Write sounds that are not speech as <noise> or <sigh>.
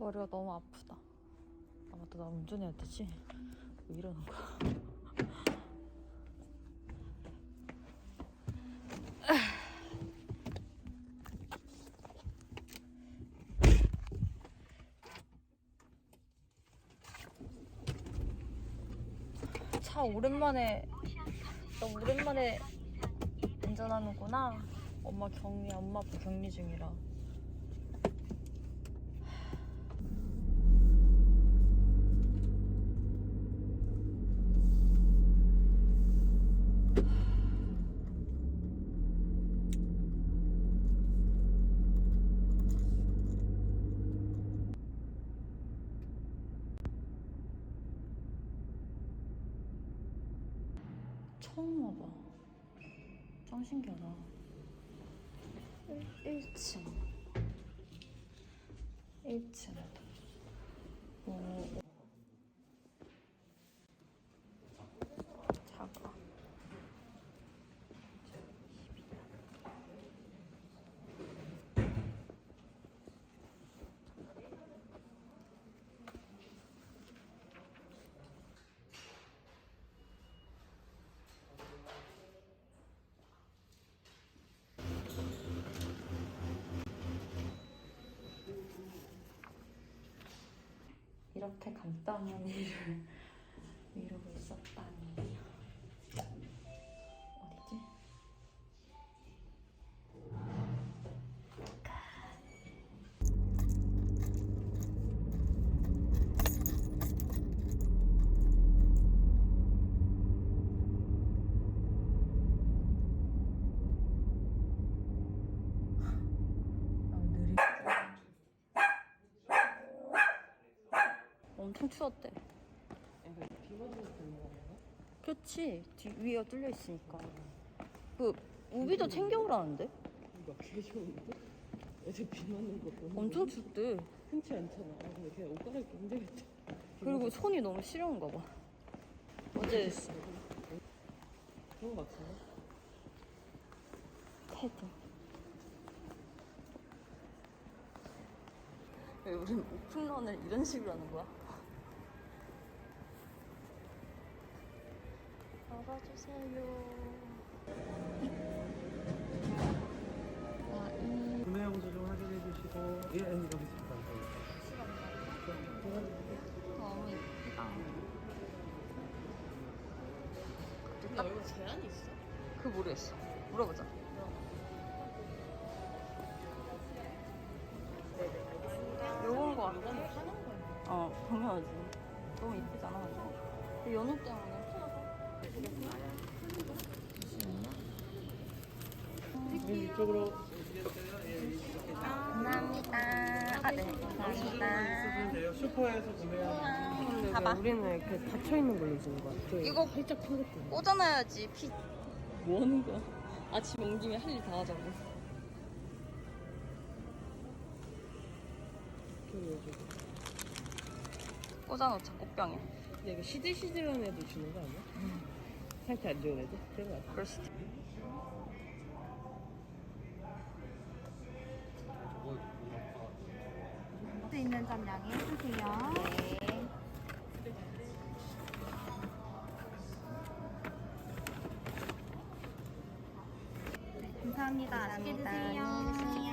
머리가 너무 아프다. 아 맞다 나 운전해야 되지. 왜 이러는 거야? 차 오랜만에 너무 오랜만에 운전하는구나. 엄마 격리, 엄마 아빠 격리 중이라. 처음 와봐. 짱 신기하다. 1, 1층. 1층. 오, 오. 작아. 이렇게 간단한 일을 <laughs> 미루고 있었다니. 엄청 추웠대. 그렇지. 뒤 위가 뚫려 있으니까. 그 우비도 챙겨오라는데? 이거 개 좋은데? 어제 비 맞는 거 엄청 춥대. 흔치 않잖아. 아, 근데 그냥 옷 갈아입기 힘들겠다. 그리고 손이 너무 시려운가 봐. 어제 그런 거 같은데? 테드. 왜 우린 오픈런을 이런 식으로 하는 거야? 나와주세요. 구매 영수 좀 확인해 주시고 예 여기 있습니다. 너무 예쁘다. 근데 이거 제한이 있어? 그 모르겠어. 물어보자. 요건 거 같아. 이거는 파는 거야. 어, 당연하지. 너무 이쁘잖아. 근데 연호 때문에. 네, 이쪽으로 감사합니다. 아, 네. 감사합니다. 돼요. 슈퍼에서 구매하는 봐봐. 왜 우리는 이렇게 닫혀 있는 걸로 주는 거야? 그 이거 핀 것도. 꽂아놔야지. 피. 뭐 하는 거야? 아침 온 김에 할 일 다 하자고. 꽂아놓자, 꽃병에. 근데 이거 시들시들한 애도 주는 거 아니야? 상태 안 좋은 애들? 제가. 그럴 수도 있수 있는 점 양해해주세요. 네. 감사합니다. 맛있게 감사합니다. 드세요.